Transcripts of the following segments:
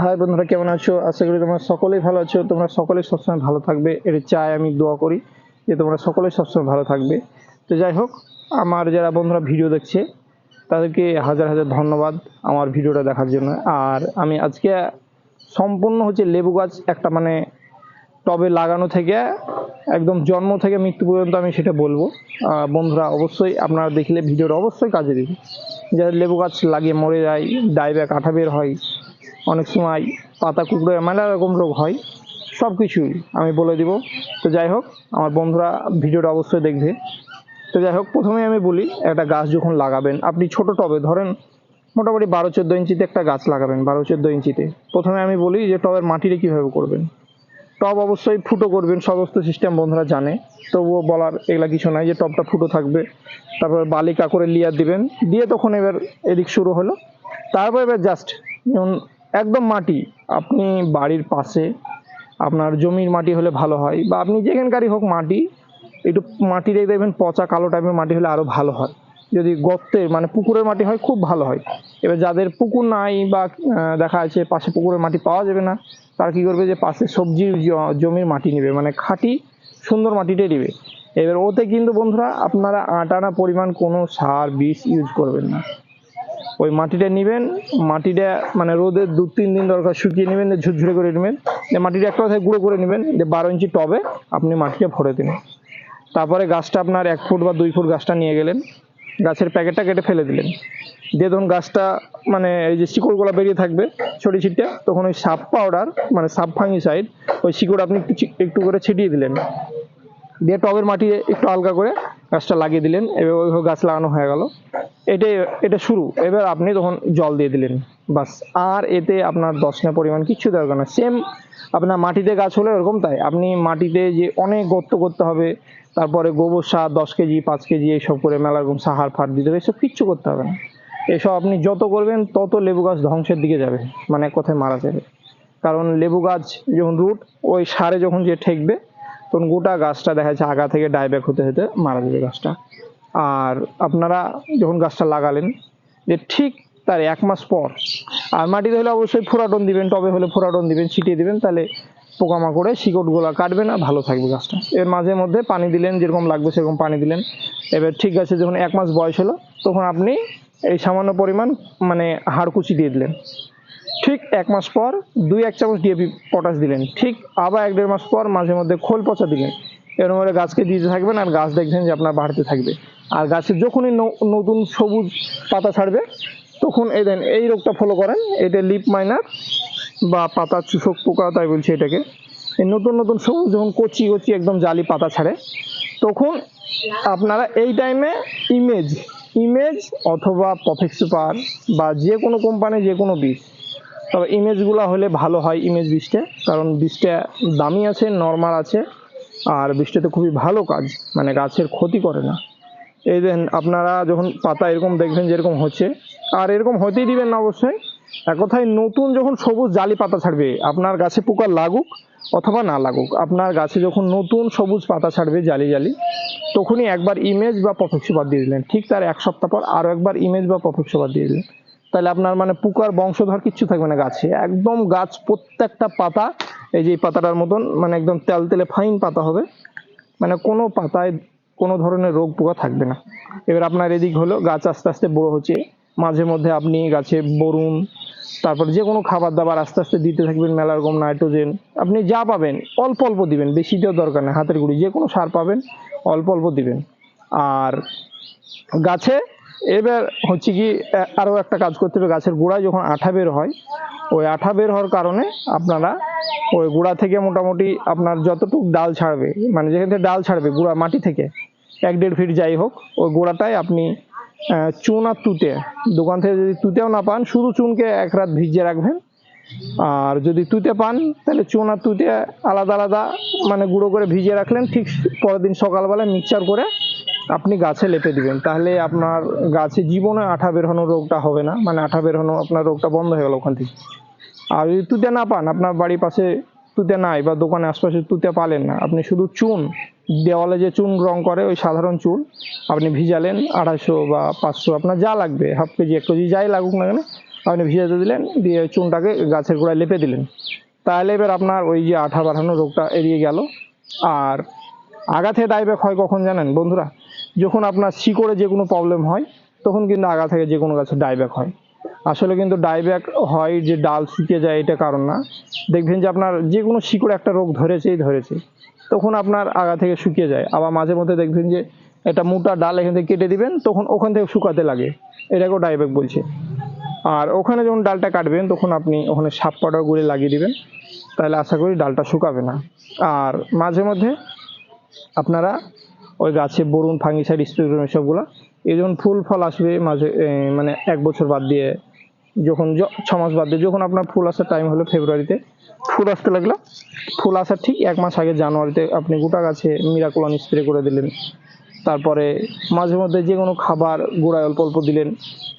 High বন্ধুরা, কেমন আছো? আশা করি তোমরা সকলেই ভালো আছো। তোমরা সকলেই সবসময় ভালো থাকবে। এটা চাই আমি দোয়া করি যে তোমরা সকলেই সবসময় ভালো থাকবে। তো যাই হোক, আমার যারা বন্ধুরা ভিডিও দেখছে, তাদেরকে হাজার হাজার ধন্যবাদ আমার ভিডিওটা দেখার জন্য। আর আমি আজকে সম্পূর্ণ হচ্ছে লেবু গাছ একটা মানে টবে লাগানো থেকে, একদম জন্ম থেকে মৃত্যু পর্যন্ত আমি সেটা বলব। বন্ধুরা, অবশ্যই আপনারা দেখলে ভিডিওটা অবশ্যই কাজে দিবে। যাদের লেবু গাছ লাগিয়ে মরে যায় ডাইব্যাক আঠা বের হয় অনেক সময় পাতা কুকড়ে মেলা রকম রোগ হয় সব কিছুই আমি বলে দিব। তো যাই হোক, আমার বন্ধুরা ভিডিওটা অবশ্যই দেখবে। তো যাই হোক, প্রথমে আমি বলি, একটা গাছ যখন লাগাবেন, আপনি ছোট টবে ধরেন মোটামুটি বারো, চোদ্দ ইঞ্চিতে একটা গাছ লাগাবেন, বারো, চোদ্দ ইঞ্চিতে। প্রথমে আমি বলি যে টবের মাটিটা কীভাবে করবেন। টব অবশ্যই ফুটো করবেন, সমস্ত সিস্টেম বন্ধুরা জানে, তবুও বলার এগুলা কিছু নাই যে টবটা ফুটো থাকবে। তারপর বালিকা করে লিয়ার দিবেন, দিয়ে তখন এবার এদিক শুরু হলো। তারপর এবার জাস্ট যেমন একদম মাটি। আপনি বাড়ির পাশে, আপনার জমির মাটি হলে ভালো হয় বা আপনি যেখানকারই হোক মাটি, একটু মাটি রেখে দেখবেন পচা কালো টাইপের মাটি হলে আরও ভালো হয়। যদি গর্তের মানে পুকুরের মাটি হয়, খুব ভালো হয়। এবার যাদের পুকুর নাই বা দেখা যাচ্ছে পাশে পুকুরের মাটি পাওয়া যাবে না, তারা কী করবে যে পাশে সবজির জমির মাটি নেবে মানে খাঁটি, সুন্দর মাটিটাই নেবে। এবার ওতে কিন্তু বন্ধুরা, আপনারা আটানা পরিমাণ কোনো সার, বিষ ইউজ করবেন না। ওই মাটিটা নেবেন, মাটিটা মানে রোদে দু তিন দিন দরকার শুকিয়ে নেবেন ঝুরঝুরে করে নেবেন। দিয়ে মাটিটা একটা কথায় গুঁড়ো করে নেবেন যে বারো ইঞ্চি টবে আপনি মাটিটা ভরে দিন। তারপরে গাছটা আপনার এক ফুট বা দুই ফুট গাছটা নিয়ে গেলেন, গাছের প্যাকেটটা কেটে ফেলে দিলেন। দিয়ে তখন গাছটা মানে এই যে শিকড়গুলো বেরিয়ে থাকবে ছড়ি ছিটে তখন ওই সাপ পাউডার মানে সাপ ফাঙ্গিসাইড, ওই শিকড় আপনি একটু একটু করে ছিটিয়ে দিলেন। দিয়ে টবের মাটি একটু হালকা করে গাছটা লাগিয়ে দিলেন, এবার ওইভাবে গাছ লাগানো হয়ে গেল। এটাই এটা শুরু। এবার আপনি তখন জল দিয়ে দিলেন। বাস। আর এতে আপনার দশনা পরিমাণ কিচ্ছু দরকার না। সেম আপনার মাটিতে গাছ হলে ওরকম তাই। আপনি মাটিতে যে অনেক গর্ত করতে হবে, তারপরে গোবর সার দশ কেজি, পাঁচ কেজি এইসব করে মেলা রকম সাহার ফার দিতে হবে, এসব কিচ্ছু করতে হবে না। এসব আপনি যত করবেন, তত লেবু গাছ ধ্বংসের দিকে যাবে। মানে এক কথায় মারা যাবে। কারণ লেবু গাছ যখন রুট, ওই সারে যখন যে ঠেকবে, তখন গোটা গাছটা দেখা যাচ্ছে আগা থেকে ডাইব্যাক হতে হতে মারা যাবে গাছটা। আর আপনারা যখন গাছটা লাগালেন, যে ঠিক তার এক মাস পর, আর মাটিতে হলে অবশ্যই ফোরাটন দিবেন, টবে হলে ফোরাটন দিবেন, ছিটিয়ে দিবেন, তাহলে পোকামাকড়ে শিকড়গুলো কাটবে না, ভালো থাকবে গাছটা। এর মাঝে মধ্যে পানি দিলেন, যেরকম লাগবে সেরকম পানি দিলেন। এবার ঠিক আছে, যখন এক মাস বয়স হলো, তখন আপনি এই সামান্য পরিমাণ মানে হাড়কুচি দিয়ে দিলেন। ঠিক এক মাস পর দুই এক চামচ ডিএপি পটাশ দিলেন। ঠিক আবার এক দেড় মাস পর মাঝে মধ্যে খোল পচা দিলেন। এরকম করে গাছকে দিতে থাকবেন আর গাছ দেখবেন যে আপনার বাড়তে থাকবে। আর গাছের যখনই নতুন সবুজ পাতা ছাড়বে, তখন এই দেন, এই রোগটা ফলো করেন। এটা লিপ মাইনার বা পাতা চুষক পোকা, তাই বলছে এটাকে। এই নতুন নতুন সবুজ যখন কচি কচি একদম জালি পাতা ছাড়ে, তখন আপনারা এই টাইমে ইমেজ ইমেজ অথবা পফেক্স সুপার বা যে কোনো কোম্পানি যে কোনো বীজ। তবে ইমেজগুলো হলে ভালো হয় ইমেজ বীজটা, কারণ বীজটা দামি আছে নর্মাল আছে, আর বৃষ্টিতে খুবই ভালো কাজ মানে গাছের ক্ষতি করে না। এই দেন আপনারা যখন পাতা এরকম দেখবেন যেরকম হচ্ছে, আর এরকম হতেই দিবেন না অবশ্যই। এক কথায় নতুন যখন সবুজ জালি পাতা ছাড়বে, আপনার গাছে পোকা লাগুক অথবা না লাগুক, আপনার গাছে যখন নতুন সবুজ পাতা ছাড়বে জালি জালি, তখনই একবার ইমেজ বা পফেক্সোবার দিয়ে দিলেন। ঠিক তার এক সপ্তাহ পর আরও একবার ইমেজ বা পফেক্সোবার দিয়ে দিলেন। তাহলে আপনার মানে পোকার বংশধর কিচ্ছু থাকবে না গাছে। একদম গাছ প্রত্যেকটা পাতা, এই যে পাতাটার মতন মানে একদম তেল তেলে ফাইন পাতা হবে। মানে কোনো পাতায় কোনো ধরনের রোগ পোকা থাকবে না। এবার আপনার এদিক হলো গাছ আস্তে আস্তে বড় হচ্ছে। মাঝে মধ্যে আপনি গাছে বরুণ, তারপর যে কোনো খাবার দাবার আস্তে আস্তে দিতে থাকবেন মেলা রকম নাইট্রোজেন। আপনি যা পাবেন, অল্প অল্প দিবেন বেশি দেওয়ার দরকার নেই, হাতের গুঁড়ি, যে কোনো সার পাবেন, অল্প অল্প দিবেন। আর গাছে এবার হচ্ছে কি আরও একটা কাজ করতে হবে, গাছের গোড়ায় যখন আঠা বের হয়, ওই আঠা বের হওয়ার কারণে আপনারা ওই গোড়া থেকে মোটামুটি আপনার যতটুকু ডাল ছাড়বে মানে যেখান থেকে ডাল ছাড়বে, গোড়া মাটি থেকে এক দেড় ফিট যাই হোক, ওই গোড়াটায় আপনি চুন আর তুতে, দোকান থেকে যদি তুতেও না পান, শুধু চুনকে এক রাত ভিজিয়ে রাখবেন। আর যদি তুতে পান, তাহলে চুন আর তুতে আলাদা আলাদা মানে গুঁড়ো করে ভিজিয়ে রাখলেন, ঠিক পরের দিন সকালবেলা মিক্সচার করে আপনি গাছে লেপে দিবেন। তাহলে আপনার গাছে জীবনে আঠা বেরোনোর রোগটা হবে না মানে আঠা বেরোনো আপনার রোগটা বন্ধ হয়ে গেল ওখান থেকে। আর যদি তুতে না পান, আপনার বাড়ির পাশে তুতে নাই বা দোকানে আশপাশে তুতে পালেন না, আপনি শুধু চুন দেওয়ালে যে চুন রং করে, ওই সাধারণ চুন, আপনি ভিজালেন আড়াইশো বা পাঁচশো, আপনার যা লাগবে, হাফ কেজি, এক কেজি, যাই লাগুক না কেন, আপনি ভিজাতে দিলেন, দিয়ে চুনটাকে গাছের গোড়ায় লেপে দিলেন। তাহলে এবার আপনার ওই যে আঠা বাড়ানো রোগটা এড়িয়ে গেল। আর আগাথে ডাইব্যাক হয় কখন জানেন, বন্ধুরা? যখন আপনার শিকড়ে যে কোনো প্রবলেম হয়, তখন কিন্তু আগা থেকে যে কোনো গাছে ডাইব্যাক হয়। আসলে কিন্তু ডাইব্যাক হয় যে ডাল শুকিয়ে যায়, এটা কারণ না। দেখবেন যে আপনার যে কোনো শিকড় একটা রোগ ধরেছেই ধরেছে, তখন আপনার আগা থেকে শুকিয়ে যায়। আবার মাঝে মধ্যে দেখবেন যে একটা মোটা ডাল এখান থেকে কেটে দিবেন, তখন ওখান থেকে শুকাতে লাগে। এটাকেও ডাইব্যাক বলছে। আর ওখানে যখন ডালটা কাটবেন, তখন আপনি ওখানে সাপ পাউডার গুলে লাগিয়ে দিবেন। তাহলে আশা করি ডালটা শুকাবে না। আর মাঝে মধ্যে আপনারা ওই গাছে বরুণ, ফাঙ্গিসাইড স্প্রে সবগুলা এই যখন ফুল ফল আসবে মাঝে মানে এক বছর বাদ দিয়ে, যখন ছ মাস বাদ দিয়ে, যখন আপনার ফুল আসার টাইম হলো ফেব্রুয়ারিতে ফুল আসতে লাগল। ফুল আসার ঠিক এক মাস আগে জানুয়ারিতে আপনি গোটা গাছে মিরাকুলন স্প্রে করে দিলেন। তারপরে মাঝে মধ্যে যে কোনো খাবার গোড়ায় অল্প অল্প দিলেন।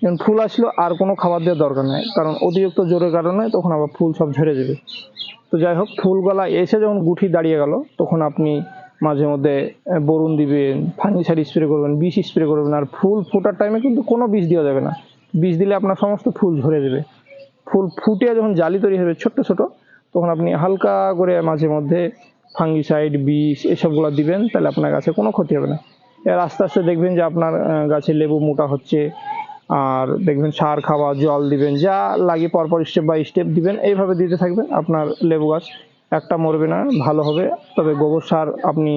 যখন ফুল আসলো, আর কোনো খাবার দেওয়ার দরকার নেই। কারণ অতিরিক্ত জোরের কারণে তখন আবার ফুল সব ঝরে যাবে। তো যাই হোক, ফুল ফুলগুলা এসে যখন গুঠি দাঁড়িয়ে গেল, তখন আপনি মাঝে মধ্যে বরুণ দিবেন ফাঙ্গিসাইড স্প্রে করবেন, বিষ স্প্রে করবেন, আর ফুল ফোটার টাইমে কিন্তু কোনো বিষ দেওয়া যাবে না। বিষ দিলে আপনার সমস্ত ফুল ঝরে যাবে। ফুল ফুটে যখন জালি তৈরি হবে ছোট ছোট, তখন আপনি হালকা করে মাঝে মধ্যে ফাঙ্গিসাইড, বিষ এসবগুলো দিবেন, তাহলে আপনার গাছে কোনো ক্ষতি হবে না। এর আস্তে আস্তে দেখবেন যে আপনার গাছে লেবু মোটা হচ্ছে, আর দেখবেন সার খাওয়া, জল দিবেন, যা লাগে পরপর স্টেপ বাই স্টেপ দিবেন, এইভাবে দিতে থাকবেন আপনার লেবু গাছ। একটা মরবে না, ভালো হবে। তবে গোবর সার আপনি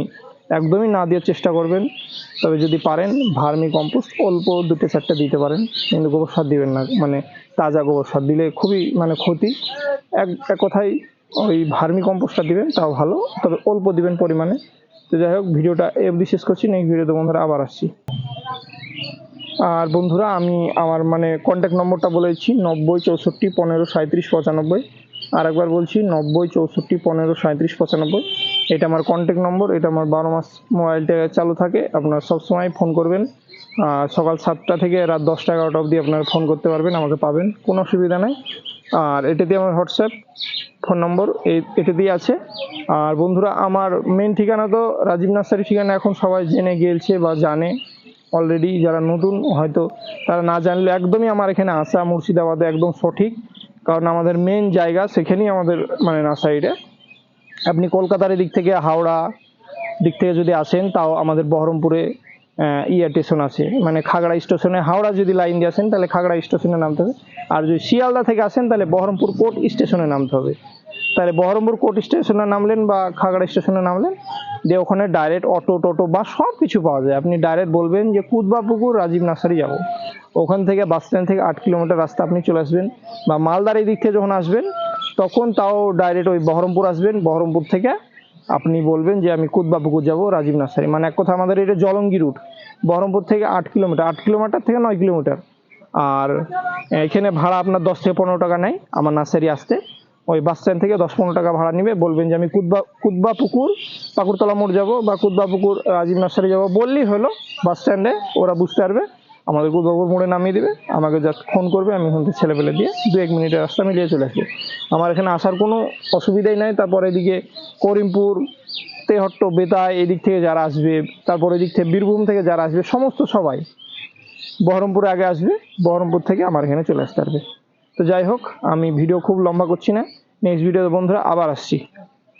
একদমই না দেওয়ার চেষ্টা করবেন। তবে যদি পারেন, ভার্মি কম্পোস্ট অল্প দুটো চারটে দিতে পারেন। কিন্তু গোবর সার দিবেন না মানে তাজা গোবর সার দিলে খুবই মানে ক্ষতি। এক এক কথায় ওই ভার্মি কম্পোস্টটা দিবেন, তাও ভালো। তবে অল্প দিবেন পরিমাণে। তো যাই হোক, ভিডিওটা এ অবধি শেষ করছি নেক্সট ভিডিওতে বন্ধুরা আবার আসছি। আর বন্ধুরা, আমি আমার মানে কন্ট্যাক্ট নম্বরটা বলেছি নব্বই চৌষট্টি পনেরো সাঁত্রিশ পঁচানব্বই। আর একবার বলছি, নব্বই, চৌষট্টি, পনেরো সাঁত্রিশ পঁচানব্বই। এটা আমার কন্ট্যাক্ট নম্বর এটা আমার বারো মাস মোবাইলটা চালু থাকে। আপনারা সবসময় ফোন করবেন। সকাল সাতটা থেকে রাত দশটা এগারোটা অবধি আপনারা ফোন করতে পারবেন, আমাকে পাবেন, কোনো অসুবিধা নেই। আর এটা দিয়ে আমার হোয়াটসঅ্যাপ ফোন নম্বর এটা দিয়ে আছে। আর বন্ধুরা, আমার মেন ঠিকানা তো রাজীব নার্সারি ঠিকানা, এখন সবাই জেনে গিয়েছে বা জানে অলরেডি যারা নতুন, হয়তো তারা না জানলে একদমই আমার এখানে আসা, মুর্শিদাবাদে একদম সঠিক। কারণ আমাদের মেন জায়গা সেখানেই আমাদের মানে নার্সারিটা। আপনি কলকাতার দিক থেকে হাওড়া দিক থেকে যদি আসেন তাও আমাদের বহরমপুরে আহ, ইয়া স্টেশন আছে। মানে খাগড়া স্টেশনে হাওড়া যদি লাইন দিয়ে আসেন তাহলে খাগড়া স্টেশনে নামতে হবে। আর যদি শিয়ালদা থেকে আসেন তাহলে বহরমপুর কোর্ট স্টেশনে নামতে হবে। তাহলে বহরমপুর কোর্ট স্টেশনে নামলেন বা খাগড়া স্টেশনে নামলেন দিয়ে ওখানে ডাইরেক্ট অটো টোটো বা সব কিছু পাওয়া যায়। আপনি ডাইরেক্ট বলবেন যে কুদবাপুকুর রাজীব নার্সারি যাব। ওখান থেকে বাস স্ট্যান্ড থেকে আট কিলোমিটার রাস্তা আপনি চলে আসবেন বা মালদার এই দিক থেকে যখন আসবেন, তখন তাও ডাইরেক্ট ওই বহরমপুর আসবেন। বহরমপুর থেকে আপনি বলবেন যে আমি কুদবাপুকুর যাব, রাজীব নার্সারি। মানে এক কথা আমাদের এটা জলঙ্গি রুট বহরমপুর থেকে আট কিলোমিটার। আট কিলোমিটার থেকে নয় কিলোমিটার। আর এখানে ভাড়া আপনার দশ থেকে পনেরো টাকা নেয় আমার নার্সারি আসতে। ওই বাস স্ট্যান্ড থেকে দশ পনেরো টাকা ভাড়া নেবে। বলবেন যে আমি কুদবা কুদবা পুকুর পাকুরতলা মোড় যাব বা কুদবা পুকুর, রাজীব নার্সারি যাব বললেই হলো, বাস স্ট্যান্ডে ওরা বুঝতে পারবে। আমাদের কুদবাপুর মোড়ে নামিয়ে দেবে। আমাকে জাস্ট ফোন করবে, আমি ওখান থেকে ছেলেপেলে দিয়ে দু এক মিনিটের রাস্তা মিলিয়ে চলে আসব। আমার এখানে আসার কোনো অসুবিধাই নাই। তারপর এদিকে করিমপুর, তেহট্ট বেতায় এদিক থেকে যারা আসবে, তারপর এদিক থেকে বীরভূম থেকে যারা আসবে, সমস্ত সবাই বহরমপুরে আগে আসবে, বহরমপুর থেকে আমার এখানে চলে আসতে পারবে। তো যাই হোক, আমি ভিডিও খুব লম্বা করছি না। নেক্সট ভিডিওতে বন্ধুরা আবার আসছি।